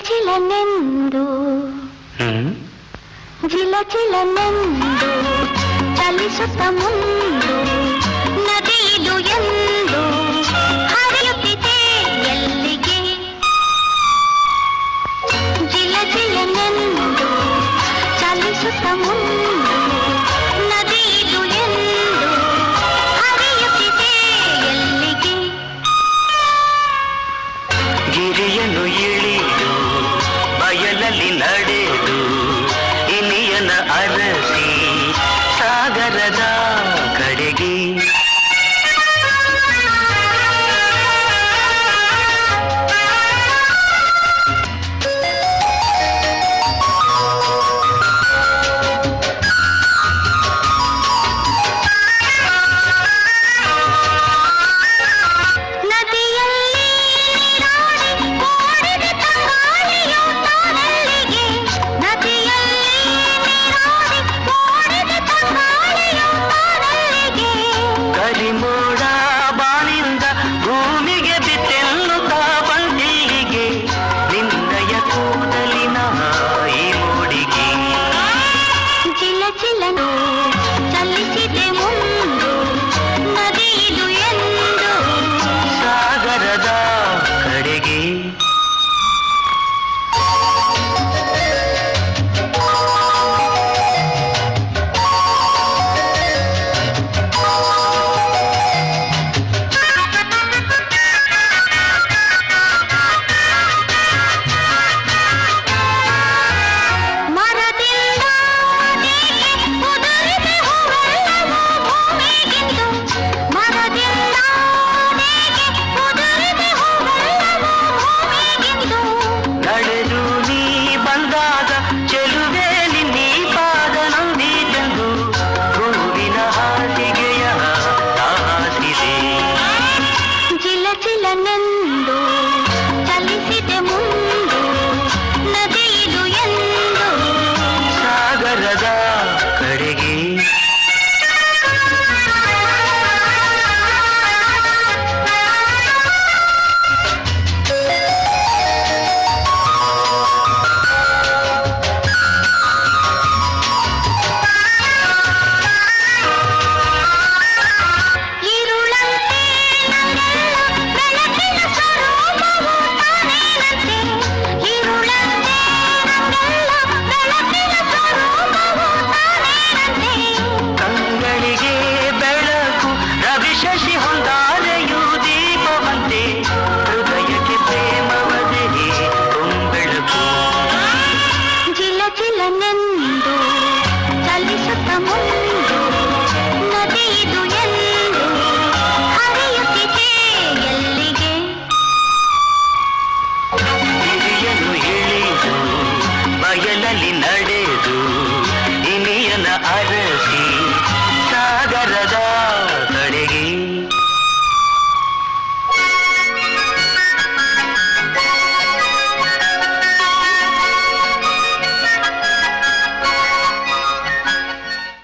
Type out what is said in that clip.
జిలచిలనందు జిలచిలనందు ಚಲಿಸುತ್ತ ಮುಂದು ನದಿಯಿದು ಎಂದು ಹರಿಯುತ್ತಿದೆ ಎಲ್ಲಿಗೆ ಜಿಲ ಜಿಲನೆಂದು ಚಲಿಸುತ್ತ ಮುಂದು ನಲ್ಲಿ ನಡೆದು ചലന I will.